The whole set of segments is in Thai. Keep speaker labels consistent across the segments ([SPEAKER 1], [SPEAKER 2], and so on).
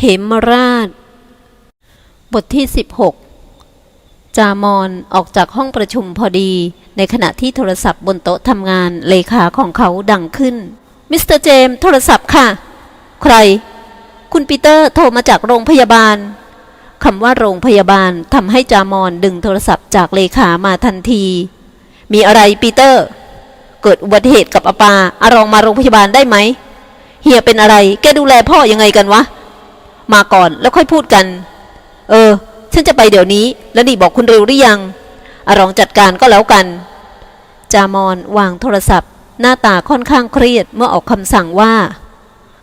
[SPEAKER 1] เหมราช บทที่ 16 จามอนออกจากห้องประชุมพอดี ในขณะที่โทรศัพท์บนโต๊ะทำงานเลขาของเขาดังขึ้น มิสเตอร์เจมส์โทรศัพท์ค่ะ ใคร คุณปีเตอร์โทรมาจากโรงพยาบาลคำว่าโรงพยาบาลทำให้จามอนดึงโทรศัพท์จากเลขามาทันที มีอะไรปีเตอร์ เกิดอุบัติเหตุกับอาปาอารองมาโรงพยาบาลได้ไหมเฮียเป็นอะไร แกดูแลพ่อยังไงกันวะ มาก่อนแล้วค่อยพูดกัน เออ ฉันจะไปเดี๋ยวนี้ แล้วนี่บอกคุณเร็วหรือยังอรองจัดการก็แล้วกัน จามอนวางโทรศัพท์ หน้าตาค่อนข้างเครียดเมื่อออกคำสั่งว่า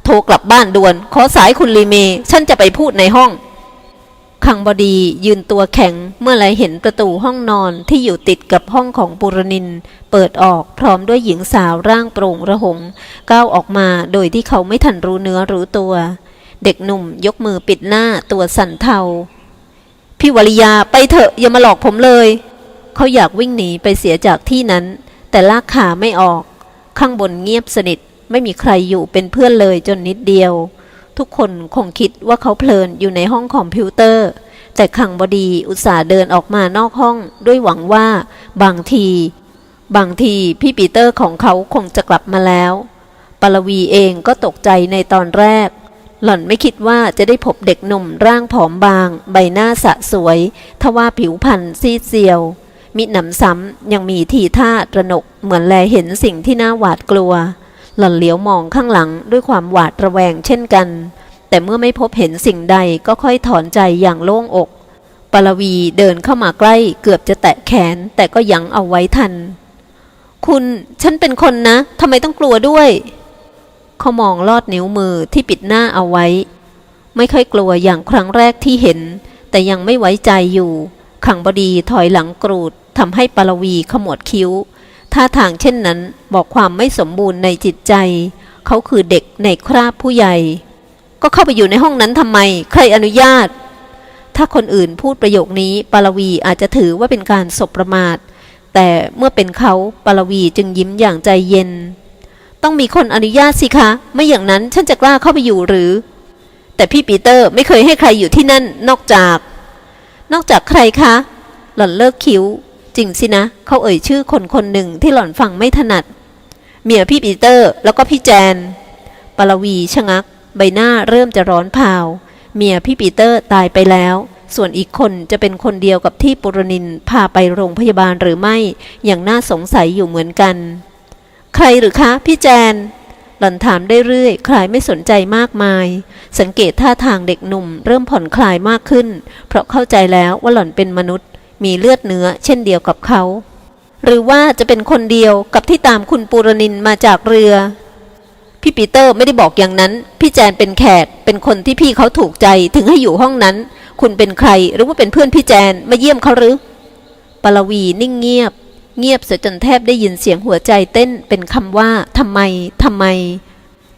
[SPEAKER 1] โทรกลับบ้านด่วน ขอสายคุณลีเม ฉันจะไปพูดในห้องคังบดียืนตัวแข็งเมื่อไหลเห็นประตูห้องนอนที่อยู่ติดกับห้องของปุรนิน เปิดออกพร้อมด้วยหญิงสาวร่างโปร่งระหงก้าวออกมาโดยที่เขาไม่ทันรู้เนื้อรู้ตัว เด็กหนุ่มยกมือปิดหน้าตัวสั่นเทา พี่วริยาไปเถอะอย่ามาหลอกผมเลย เขาอยากวิ่งหนีไปเสียจากที่นั้น แต่ลากขาไม่ออก ข้างบนเงียบสนิทไม่มีใครอยู่เป็นเพื่อนเลยจนนิดเดียว ทุกคนคงคิดว่าเขาเพลินอยู่ในห้องคอมพิวเตอร์ แต่ขังบดีอุตส่าห์เดินออกมานอกห้องด้วยหวังว่า บางที บางทีพี่ปีเตอร์ของเขาคงจะกลับมาแล้วปลวีเองก็ตกใจในตอนแรก หล่อนไม่คิดว่าจะได้พบเด็กหนุ่มร่างผอมบาง ใบหน้าสะสวย ทว่าผิวพรรณซีดเซียว มิหนำซ้ำยังมีทีท่าตระหนกเหมือนแลเห็นสิ่งที่น่าหวาดกลัว หล่อนเหลียวมองข้างหลังด้วยความหวาดระแวงเช่นกัน แต่เมื่อไม่พบเห็นสิ่งใดก็ค่อยถอนใจอย่างโล่งอกปลวีเดินเข้ามาใกล้เกือบจะแตะแขนแต่ก็ยั้งเอาไว้ทัน คุณ ฉันเป็นคนนะทำไมต้องกลัวด้วย เขามองลอดนิ้วมือที่ปิดหน้าเอาไว้ ไม่ค่อยกลัวอย่างครั้งแรกที่เห็น แต่ยังไม่ไว้ใจอยู่ ขังบดีถอยหลังกรูดทำให้ปลวีขมวดคิ้ว ท่าทางเช่นนั้นบอกความไม่สมบูรณ์ในจิตใจ เขาคือเด็กในคราบผู้ใหญ่ ก็เข้าไปอยู่ในห้องนั้นทำไม ใครอนุญาต ถ้าคนอื่นพูดประโยคนี้ปลวีอาจจะถือว่าเป็นการสบประมาท แต่เมื่อเป็นเขาปลวีจึงยิ้มอย่างใจเย็น ต้องมีคนอนุญาตสิคะ ไม่อย่างนั้นฉันจะกล้าเข้าไปอยู่หรือ แต่พี่ปีเตอร์ไม่เคยให้ใครอยู่ที่นั่นนอกจาก นอกจากใครคะ หล่อนเลิกคิ้ว จริงสินะ เขาเอ่ยชื่อคนคนหนึ่งที่หล่อนฟังไม่ถนัด เมียพี่ปีเตอร์แล้วก็พี่แจน ปลวีชะงัก ใบหน้าเริ่มจะร้อนเผาเมียพี่ปีเตอร์ตายไปแล้ว ส่วนอีกคนจะเป็นคนเดียวกับที่ปุรนินพาไปโรงพยาบาลหรือไม่ อย่างน่าสงสัยอยู่เหมือนกัน ใครหรือคะ พี่แจน หล่อนถามได้เรื่อยคลายไม่สนใจมากมาย สังเกตท่าทางเด็กหนุ่ม เริ่มผ่อนคลายมากขึ้น เพราะเข้าใจแล้วว่าหล่อนเป็นมนุษย์ มีเลือดเนื้อ เช่นเดียวกับเขา หรือว่าจะเป็นคนเดียวกับที่ตามคุณปูรนินมาจากเรือ พี่ปีเตอร์ไม่ได้บอกอย่างนั้น พี่แจนเป็นแขก เป็นคนที่พี่เขาถูกใจถึงให้อยู่ห้องนั้น คุณเป็นใครหรือว่าเป็นเพื่อนพี่แจนมาเยี่ยมเขาหรือปลวีนิ่งเงียบ เงียบเสียจนแทบได้ยินเสียงหัวใจเต้นเป็นคำว่าทำไมทำไม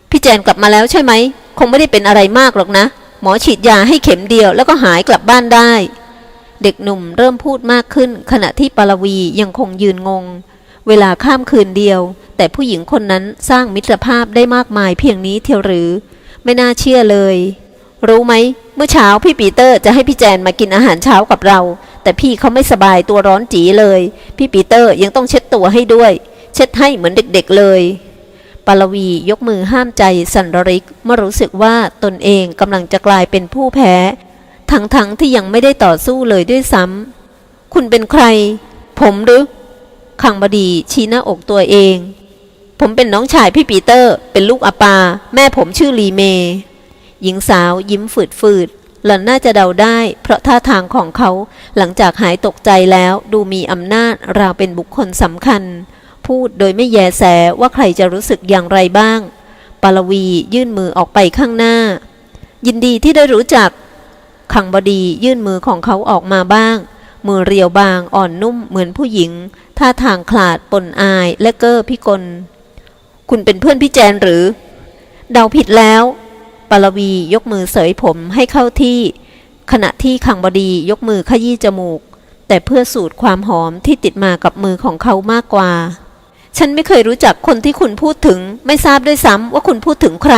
[SPEAKER 1] พี่แจนกลับมาแล้วใช่ไหม คงไม่ได้เป็นอะไรมากหรอกนะ หมอฉีดยาให้เข็มเดียวแล้วก็หายกลับบ้านได้ เด็กหนุ่มเริ่มพูดมากขึ้น ขณะที่ปลวียังคงยืนงง เวลาข้ามคืนเดียว แต่ผู้หญิงคนนั้นสร้างมิตรภาพได้มากมายเพียงนี้เทียวหรือ ไม่น่าเชื่อเลย รู้ไหมเมื่อเช้าพี่ปีเตอร์จะให้พี่แจนมากินอาหารเช้ากับเรา แต่พี่เขาไม่สบายตัวร้อนจีเลย พี่ปีเตอร์ยังต้องเช็ดตัวให้ด้วย เช็ดให้เหมือนเด็กๆเลยปาลวียกมือห้ามใจสันรริกเมื่อรู้สึกว่าตนเองกำลังจะกลายเป็นผู้แพ้ ทั้งๆทที่ยังไม่ได้ต่อสู้เลยด้วยซ้ำคุณเป็นใคร ผมหรือขังบดีชี้หน้าอกตัวเอง ผมเป็นน้องชายพี่ปีเตอร์ เป็นลูกอาปา แม่ผมชื่อลีเม หญิงสาวยิ้มฝืดฝืดๆ หล่อนน่าจะเดาได้ เพราะท่าทางของเขาหลังจากหายตกใจแล้วดูมีอำนาจราวเป็นบุคคลสำคัญ พูดโดยไม่แยแสว่าใครจะรู้สึกอย่างไรบ้าง ปาลวียื่นมือออกไปข้างหน้า ยินดีที่ได้รู้จัก ขังบดียื่นมือของเขาออกมาบ้าง มือเรียวบางอ่อนนุ่มเหมือนผู้หญิง ท่าทางขลาดปนอายและเก้อพิกล คุณเป็นเพื่อนพี่แจนหรือ เดาผิดแล้ว ปลวียกมือเสยผมให้เข้าที่ ขณะที่ขังบดียกมือขยี้จมูก แต่เพื่อสูดความหอมที่ติดมากับมือของเขามากกว่า ฉันไม่เคยรู้จักคนที่คุณพูดถึง ไม่ทราบด้วยซ้ำว่าคุณพูดถึงใคร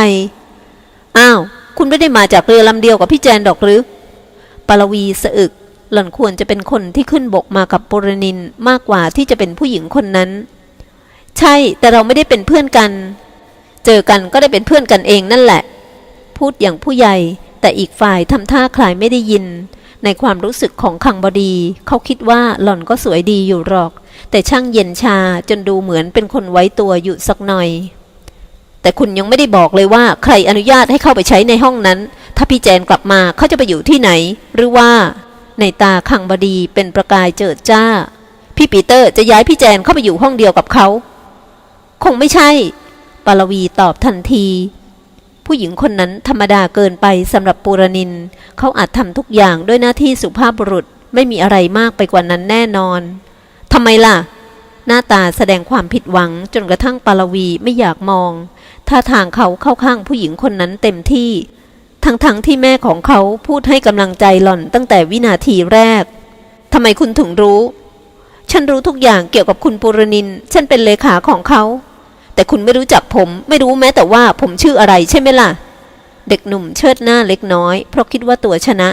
[SPEAKER 1] อ้าว คุณไม่ได้มาจากเรือลำเดียวกับพี่แจนดอกหรือปารวีสะอึก หล่อนควรจะเป็นคนที่ขึ้นบกมากับปุรนินมากกว่าที่จะเป็นผู้หญิงคนนั้น ใช่แต่เราไม่ได้เป็นเพื่อนกัน เจอกันก็ได้เป็นเพื่อนกันเองนั่นแหละ พูดอย่างผู้ใหญ่ แต่อีกฝ่ายทำท่าคลายไม่ได้ยิน ในความรู้สึกของคังบดี เขาคิดว่าหล่อนก็สวยดีอยู่หรอก แต่ช่างเย็นชาจนดูเหมือนเป็นคนไว้ตัวอยู่สักหน่อย แต่คุณยังไม่ได้บอกเลยว่าใครอนุญาตให้เข้าไปใช้ในห้องนั้น ถ้าพี่แจนกลับมาเขาจะไปอยู่ที่ไหน หรือว่า ในตาคังบดีเป็นประกายเจิดจ้า พี่ปีเตอร์จะย้ายพี่แจนเข้าไปอยู่ห้องเดียวกับเขาคงไม่ใช่ปารวีตอบทันที ผู้หญิงคนนั้นธรรมดาเกินไปสำหรับปูรนิน เขาอาจทำทุกอย่างด้วยหน้าที่สุภาพบุรุษไม่มีอะไรมากไปกว่านั้นแน่นอนทำไมล่ะ หน้าตาแสดงความผิดหวังจนกระทั่งปารวีไม่อยากมองท่าทางเขาเข้าข้างผู้หญิงคนนั้นเต็มที่ ทั้งๆทที่แม่ของเขาพูดให้กำลังใจหล่อนตั้งแต่วินาทีแรกทำไมคุณถึงรู้ ฉันรู้ทุกอย่างเกี่ยวกับคุณปูรนิน ฉันเป็นเลขาของเขา แต่คุณไม่รู้จักผม ไม่รู้แม้แต่ว่าผมชื่ออะไรใช่ไหมล่ะ เด็กหนุ่มเชิดหน้าเล็กน้อย เพราะคิดว่าตัวชนะ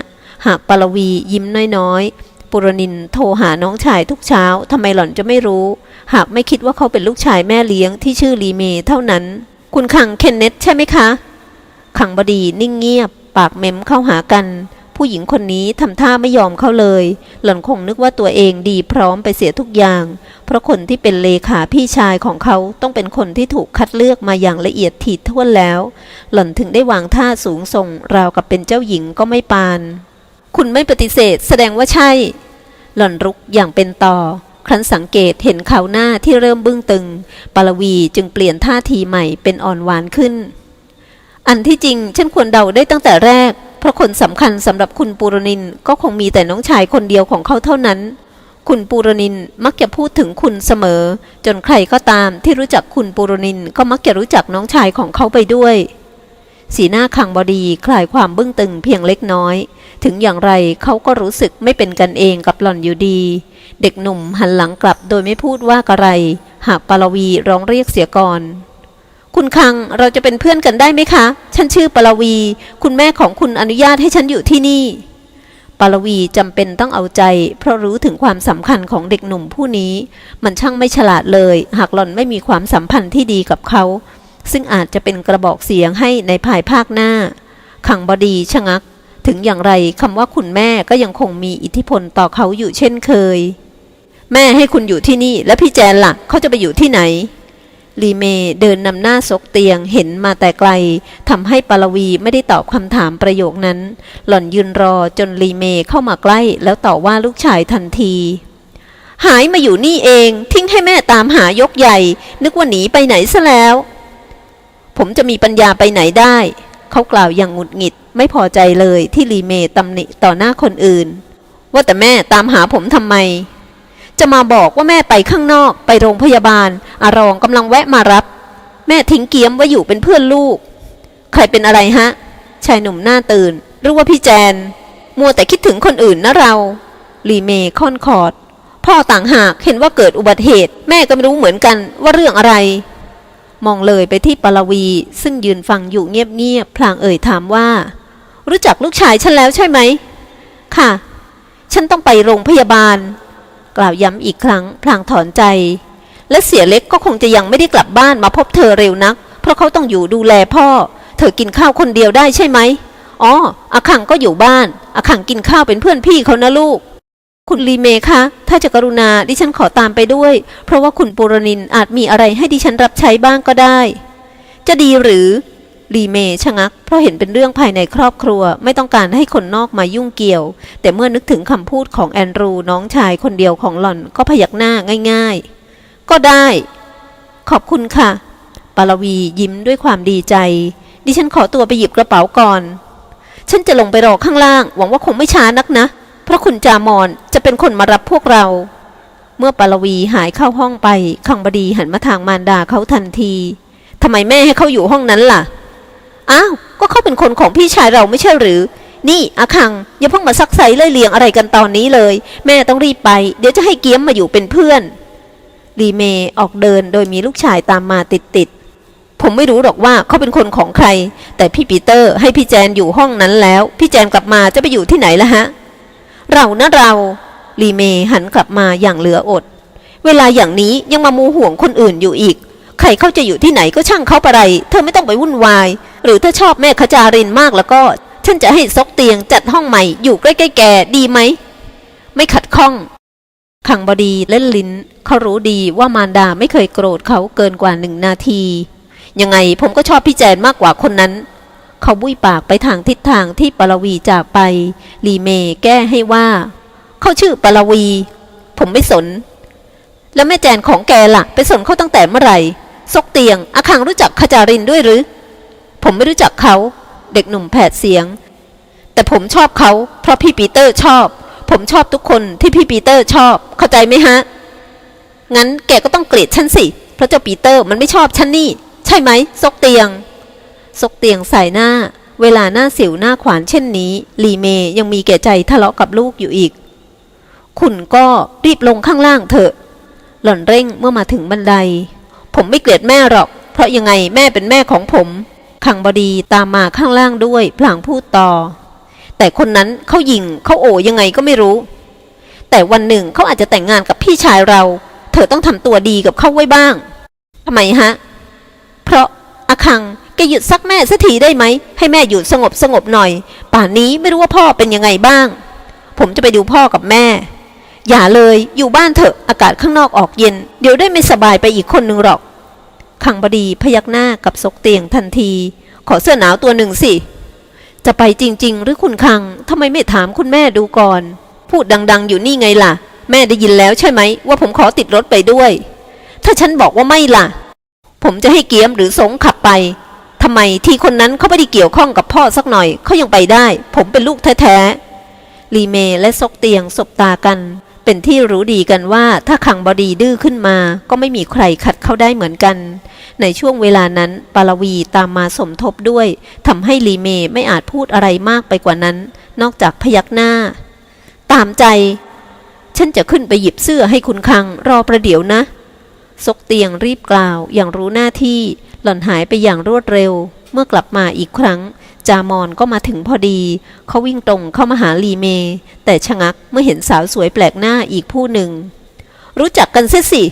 [SPEAKER 1] หากปารวียิ้มน้อยๆ ปุรนินโทรหาน้องชายทุกเช้าทำไมหล่อนจะไม่รู้ หากไม่คิดว่าเขาเป็นลูกชายแม่เลี้ยงที่ชื่อลีเมเท่านั้น คุณขังเคนเนตใช่ไหมคะ ขังบดีนิ่งเงียบ ปากเม้มเข้าหากัน ผู้หญิงคนนี้ทำท่าไม่ยอมเขาเลย หล่อนคงนึกว่าตัวเองดีพร้อมไปเสียทุกอย่าง เพราะคนที่เป็นเลขาพี่ชายของเขาต้องเป็นคนที่ถูกคัดเลือกมาอย่างละเอียดถี่ถ้วนแล้ว หล่อนถึงได้วางท่าสูงส่งราวกับเป็นเจ้าหญิงก็ไม่ปาน คุณไม่ปฏิเสธแสดงว่าใช่ หล่อนรุกอย่างเป็นต่อ ครั้นสังเกตเห็นเขาหน้าที่เริ่มบึ้งตึง ปารวีจึงเปลี่ยนท่าทีใหม่เป็นอ่อนหวานขึ้น อันที่จริงฉันควรเดาได้ตั้งแต่แรกเพราะคนสำคัญสำหรับคุณปูรนินก็คงมีแต่น้องชายคนเดียวของเขาเท่านั้น คุณปูรนินมักจะพูดถึงคุณเสมอ จนใครก็ตามที่รู้จักคุณปูรนินก็มักจะรู้จักน้องชายของเขาไปด้วยสีหน้าขังบดีคลายความบึ้งตึงเพียงเล็กน้อย ถึงอย่างไรเขาก็รู้สึกไม่เป็นกันเองกับหล่อนอยู่ดี เด็กหนุ่มหันหลังกลับโดยไม่พูดว่าอะไร หากปารวีร้องเรียกเสียก่อน คุณคังเราจะเป็นเพื่อนกันได้ไหมคะ ฉันชื่อปารวี คุณแม่ของคุณอนุญาตให้ฉันอยู่ที่นี่ปารวีจำเป็นต้องเอาใจ เพราะรู้ถึงความสำคัญของเด็กหนุ่มผู้นี้ มันช่างไม่ฉลาดเลย หากหล่อนไม่มีความสัมพันธ์ที่ดีกับเขา ซึ่งอาจจะเป็นกระบอกเสียงให้ในภายภาคหน้า ขังบดีชะงัก ถึงอย่างไรคำว่าคุณแม่ก็ยังคงมีอิทธิพลต่อเขาอยู่เช่นเคย แม่ให้คุณอยู่ที่นี่ และพี่แจนล่ะเขาจะไปอยู่ที่ไหน ลีเมเดินนำหน้าซกเตียงเห็นมาแต่ไกลทำให้ปารวีไม่ได้ตอบคำถามประโยคนั้น หล่อนยืนรอจนลีเมเข้ามาใกล้ แล้วต่อว่าลูกชายทันที หายมาอยู่นี่เอง ทิ้งให้แม่ตามหายกใหญ่ นึกว่าหนีไปไหนซะแล้ว ผมจะมีปัญญาไปไหนได้ เขากล่าวอย่างหงุดหงิด ไม่พอใจเลยที่ลีเมตำหนิต่อหน้าคนอื่น ว่าแต่แม่ตามหาผมทำไม จะมาบอกว่าแม่ไปข้างนอกไปโรงพยาบาล อารองกำลังแวะมารับ แม่ทิ้งเกียมไว้อยู่เป็นเพื่อนลูก ใครเป็นอะไรฮะ ชายหนุ่มหน้าตื่นหรือว่าพี่แจน มัวแต่คิดถึงคนอื่นนะเรา ลีเมค่อนคอร์ดพ่อต่างหากเห็นว่าเกิดอุบัติเหตุ แม่ก็ไม่รู้เหมือนกันว่าเรื่องอะไร มองเลยไปที่ปารวี ซึ่งยืนฟังอยู่เงียบๆพลางเอ่ยถามว่า รู้จักลูกชายฉันแล้วใช่ไหม ค่ะ ฉันต้องไปโรงพยาบาล กล่าวย้ำอีกครั้งพลางถอนใจ และเสียเล็กก็คงจะยังไม่ได้กลับบ้านมาพบเธอเร็วนัก เพราะเขาต้องอยู่ดูแลพ่อ เธอกินข้าวคนเดียวได้ใช่ไหมอ๋ออาคังก็อยู่บ้านอาคังกินข้าวเป็นเพื่อนพี่เขานะลูก คุณลีเมคะ ถ้าจะกรุณาดิฉันขอตามไปด้วย เพราะว่าคุณปุรนินอาจมีอะไรให้ดิฉันรับใช้บ้างก็ได้ จะดีหรือ ลีเมชะงัก เพราะเห็นเป็นเรื่องภายในครอบครัว ไม่ต้องการให้คนนอกมายุ่งเกี่ยว แต่เมื่อนึกถึงคำพูดของแอนดรูน้องชายคนเดียวของหล่อนก็พยักหน้าง่าย ๆ ก็ได้ ขอบคุณค่ะ ปารวียิ้มด้วยความดีใจ ดิฉันขอตัวไปหยิบกระเป๋าก่อน ฉันจะลงไปรอข้างล่าง หวังว่าคงไม่ช้านักนะ เพราะคุณจามอนจะเป็นคนมารับพวกเรา เมื่อปารวีหายเข้าห้องไปขังบดีหันมาทางมารดาเขาทันทีทำไมแม่ให้เขาอยู่ห้องนั้นล่ะ อ้าวก็เขาเป็นคนของพี่ชายเราไม่ใช่หรือ นี่อาคังอย่าเพิ่งมาซักไซเล่ยเลียงอะไรกันตอนนี้เลย แม่ต้องรีบไป เดี๋ยวจะให้เกียมมาอยู่เป็นเพื่อนลีเมออกเดินโดยมีลูกชายตามมาติดติดผมไม่รู้หรอกว่าเขาเป็นคนของใคร แต่พี่ปีเตอร์ให้พี่แจนอยู่ห้องนั้นแล้ว พี่แจนกลับมาจะไปอยู่ที่ไหนละฮะ เรานะเราลีเมหันกลับมาอย่างเหลืออด เวลาอย่างนี้ยังมามูห่วงคนอื่นอยู่อีก ใครเขาจะอยู่ที่ไหนก็ช่างเขาไปไรเธอไม่ต้องไปวุ่นวาย หรือถ้าชอบแม่ขจารินมากแล้วก็ ฉันจะให้ซกเตียงจัดห้องใหม่อยู่ใกล้ๆแกดีไหม ไม่ขัดข้อง ขังบดีเล่นลิ้น เขารู้ดีว่ามารดาไม่เคยโกรธเขาเกินกว่าหนึ่งนาที ยังไงผมก็ชอบพี่แจนมากกว่าคนนั้น เขาบุ้ยปากไปทางทิศทางที่ปรวีจากไป ลีเมแก้ให้ว่า เขาชื่อปรวี ผมไม่สน แล้วแม่แจนของแกล่ะ ไปสนเขาตั้งแต่เมื่อไหร่ซกเตียงอาคังรู้จักขจารินด้วยหรือ ผมไม่รู้จักเขาเด็กหนุ่มแผดเสียง แต่ผมชอบเขาเพราะพี่ปีเตอร์ชอบ ผมชอบทุกคนที่พี่ปีเตอร์ชอบ เข้าใจไหมฮะ งั้นแกก็ต้องเกลียดฉันสิ เพราะเจ้าปีเตอร์มันไม่ชอบฉันนี่ ใช่ไหมซกเตียง ซกเตียงใส่หน้า เวลาหน้าสิวหน้าขวานเช่นนี้ ลีเมยังมีแก่ใจทะเลาะกับลูกอยู่อีก คุณก็รีบลงข้างล่างเถอะ หล่อนเร่งเมื่อมาถึงบันได ผมไม่เกลียดแม่หรอก เพราะยังไงแม่เป็นแม่ของผม ขังบดีตามมาข้างล่างด้วย พลางพูดต่อ แต่คนนั้นเขายิงเขาโอยังไงก็ไม่รู้ แต่วันหนึ่งเขาอาจจะแต่งงานกับพี่ชายเรา เธอต้องทำตัวดีกับเขาไว้บ้างทำไมฮะ เพราะอาคังแกหยุดซักแม่สักทีได้ไหม ให้แม่หยุดสงบสงบหน่อย ป่านนี้ไม่รู้ว่าพ่อเป็นยังไงบ้าง ผมจะไปดูพ่อกับแม่ อย่าเลยอยู่บ้านเถอะอากาศข้างนอกออกเย็น เดี๋ยวได้ไม่สบายไปอีกคนหนึ่งหรอก ขังบดีพยักหน้ากับซกเตียงทันที ขอเสื้อหนาวตัวหนึ่งสิ จะไปจริง ๆ หรือคุณคังทำไมไม่ถามคุณแม่ดูก่อน พูดดัง ๆ อยู่นี่ไงล่ะ แม่ได้ยินแล้วใช่ไหม ว่าผมขอติดรถไปด้วย ถ้าฉันบอกว่าไม่ล่ะ ผมจะให้เกียมหรือสงขับไปทำไมที่คนนั้นเขาไม่ได้เกี่ยวข้องกับพ่อสักหน่อยเขายังไปได้ ผมเป็นลูกแท้ๆลีเมและซกเตียงสบตากัน เป็นที่รู้ดีกันว่าถ้าขังบดีดื้อขึ้นมาก็ไม่มีใครขัดเขาได้เหมือนกัน ในช่วงเวลานั้นปาลวีตามมาสมทบด้วยทำให้ลีเมไม่อาจพูดอะไรมากไปกว่านั้น นอกจากพยักหน้า ตามใจ ฉันจะขึ้นไปหยิบเสื้อให้คุณคัง รอประเดี๋ยวนะ ซกเตียงรีบกล่าวอย่างรู้หน้าที่ หล่อนหายไปอย่างรวดเร็ว เมื่อกลับมาอีกครั้ง จามอนก็มาถึงพอดี เขาวิ่งตรงเข้ามาหาลีเม แต่ชะงักเมื่อเห็นสาวสวยแปลกหน้าอีกผู้หนึ่ง รู้จักกันเสียสิ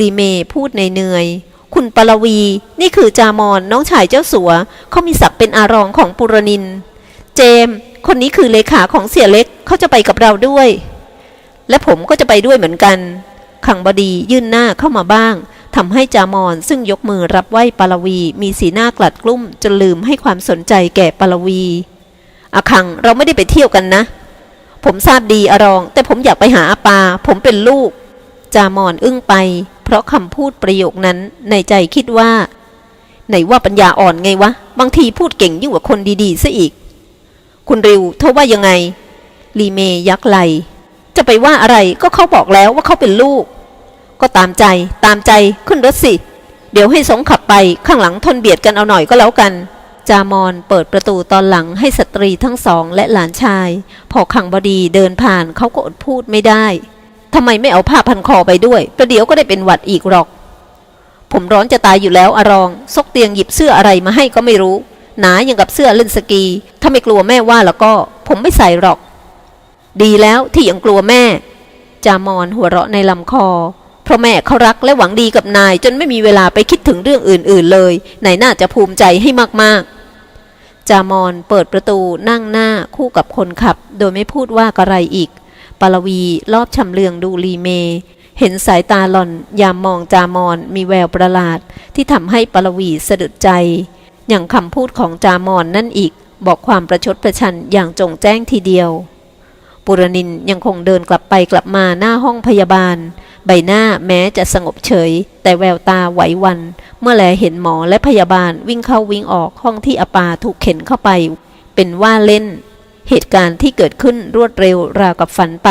[SPEAKER 1] ลีเมพูดในเนื่อยคุณปลวี นี่คือจามอนน้องชายเจ้าสัวเขามีศักดิ์เป็นอารองของปุรนิน เจม คนนี้คือเลขาของเสียเล็กเขาจะไปกับเราด้วย และผมก็จะไปด้วยเหมือนกัน ขังบดียื่นหน้าเข้ามาบ้าง ทำให้จามอนซึ่งยกมือรับไหว้ปาลวี มีสีหน้ากลัดกลุ้มจนลืมให้ความสนใจแก่ปาลวีอาคังเราไม่ได้ไปเที่ยวกันนะ ผมทราบดีอรอง แต่ผมอยากไปหาอาปา ผมเป็นลูก จามอนอึ้งไป เพราะคำพูดประโยคนั้นในใจคิดว่า ไหนว่าปัญญาอ่อนไงวะ บางทีพูดเก่งยิ่งกว่าคนดีๆซะอีก คุณริวเธอว่ายังไง ลีเมยักไหลจะไปว่าอะไรก็เขาบอกแล้วว่าเขาเป็นลูก ก็ตามใจ ตามใจขึ้นรถสิ เดี๋ยวให้สงขับไปข้างหลังทนเบียดกันเอาหน่อยก็แล้วกัน จามอนเปิดประตูตอนหลังให้สตรีทั้งสองและหลานชาย พอขังบดีเดินผ่านเขาก็อดพูดไม่ได้ทำไมไม่เอาผ้าพันคอไปด้วยประเดี๋ยวก็ได้เป็นหวัดอีกหรอก ผมร้อนจะตายอยู่แล้วอารอง ซกเตียงหยิบเสื้ออะไรมาให้ก็ไม่รู้ หนาอย่างกับเสื้อเล่นสกี ถ้าไม่กลัวแม่ว่าแล้วก็ ผมไม่ใส่หรอก ดีแล้วที่ยังกลัวแม่ จามอนหัวเราะในลำคอ เพราะแม่เขารักและหวังดีกับนาย จนไม่มีเวลาไปคิดถึงเรื่องอื่นๆเลยไหนน่าจะภูมิใจให้มากๆ จามอนเปิดประตูนั่งหน้าคู่กับคนขับ โดยไม่พูดว่าอะไรอีก ปาลวีรอบชำเลืองดูลีเม เห็นสายตาหล่อนยามมองจามอนมีแววประหลาด ที่ทำให้ปาลวีสะดุดใจ อย่างคำพูดของจามอนนั่นอีก บอกความประชดประชันอย่างจงแจ้งทีเดียวปุรนินยังคงเดินกลับไปกลับมาหน้าห้องพยาบาล ใบหน้าแม้จะสงบเฉย แต่แววตาไหววัน เมื่อแลเห็นหมอและพยาบาลวิ่งเข้าวิ่งออกห้องที่อปาถูกเข็นเข้าไป เป็นว่าเล่น เหตุการณ์ที่เกิดขึ้นรวดเร็วราวกับฝันไป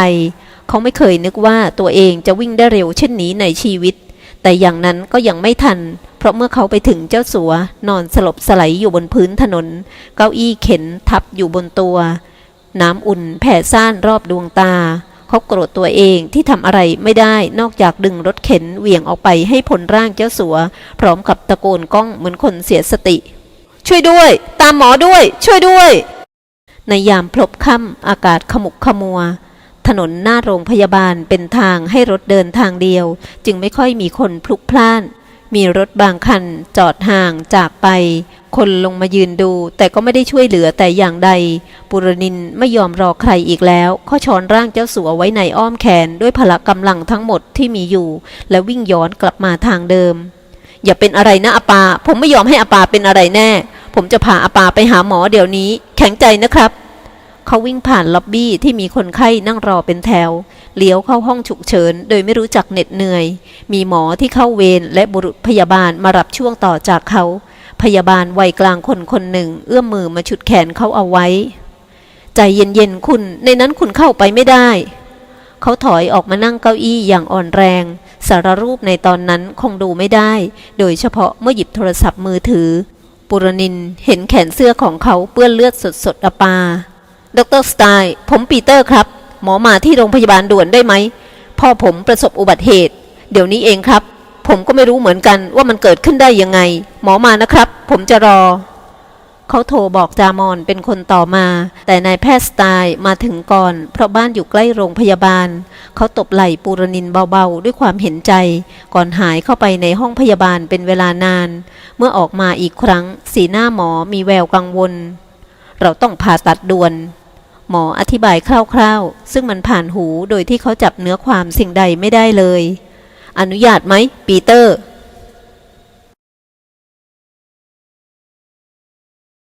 [SPEAKER 1] เขาไม่เคยนึกว่าตัวเองจะวิ่งได้เร็วเช่นนี้ในชีวิต แต่อย่างนั้นก็ยังไม่ทัน เพราะเมื่อเขาไปถึงเจ้าสัวนอนสลบสไลด์อยู่บนพื้นถนน เก้าอี้เข็นทับอยู่บนตัว น้ำอุ่นแผ่ซ่านรอบดวงตา เขาโกรธตัวเองที่ทำอะไรไม่ได้นอกจากดึงรถเข็นเหวี่ยงออกไปให้พ้นร่างเจ้าสัว พร้อมกับตะโกนก้องเหมือนคนเสียสติ ช่วยด้วย ตามหมอด้วย ช่วยด้วย ในยามพลบค่ำอากาศขมุกขมัว ถนนหน้าโรงพยาบาลเป็นทางให้รถเดินทางเดียว จึงไม่ค่อยมีคนพลุกพล่าน มีรถบางคันจอดห่างจากไป คนลงมายืนดู แต่ก็ไม่ได้ช่วยเหลือแต่อย่างใด ปุรนินไม่ยอมรอใครอีกแล้วเขาช้อนร่างเจ้าสัวไว้ในอ้อมแขนด้วยพละกำลังทั้งหมดที่มีอยู่ และวิ่งย้อนกลับมาทางเดิม อย่าเป็นอะไรนะอาปา ผมไม่ยอมให้อาปาเป็นอะไรแน่ ผมจะพาอาปาไปหาหมอเดี๋ยวนี้ แข็งใจนะครับเขาวิ่งผ่านล็อบบี้ที่มีคนไข้นั่งรอเป็นแถว เลี้ยวเข้าห้องฉุกเฉิน โดยไม่รู้จักเหน็ดเหนื่อย มีหมอที่เข้าเวรและบุรุษพยาบาลมารับช่วงต่อจากเขา พยาบาลวัยกลางคนคนหนึ่ง เอื้อมมือมาฉุดแขนเขาเอาไว้ ใจเย็นๆคุณ ในนั้นคุณเข้าไปไม่ได้ เขาถอยออกมานั่งเก้าอี้อย่างอ่อนแรง สารรูปในตอนนั้นคงดูไม่ได้ โดยเฉพาะเมื่อหยิบโทรศัพท์มือถือ ปุรนินเห็นแขนเสื้อของเขาเปื้อนเลือดสดๆอปาดรสไตน์ผมปีเตอร์ครับ หมอมาที่โรงพยาบาลด่วนได้ไหมพ่อผมประสบอุบัติเหตุ เดี๋ยวนี้เองครับ ผมก็ไม่รู้เหมือนกันว่ามันเกิดขึ้นได้ยังไง หมอมานะครับ ผมจะรอ เขาโทรบอกจามอนเป็นคนต่อมา แต่นายแพทย์สไตล์มาถึงก่อน เพราะบ้านอยู่ใกล้โรงพยาบาล เขาตบไหล่ปูรนินเบาๆ ด้วยความเห็นใจ ก่อนหายเข้าไปในห้องพยาบาลเป็นเวลานาน เมื่อออกมาอีกครั้ง สีหน้าหมอมีแววกังวล เราต้องผ่าตัดด่วนหมออธิบายคร่าวๆ ซึ่งมันผ่านหูโดยที่เขาจับเนื้อความสิ่งใดไม่ได้เลย อนุญาตไหมปีเตอร์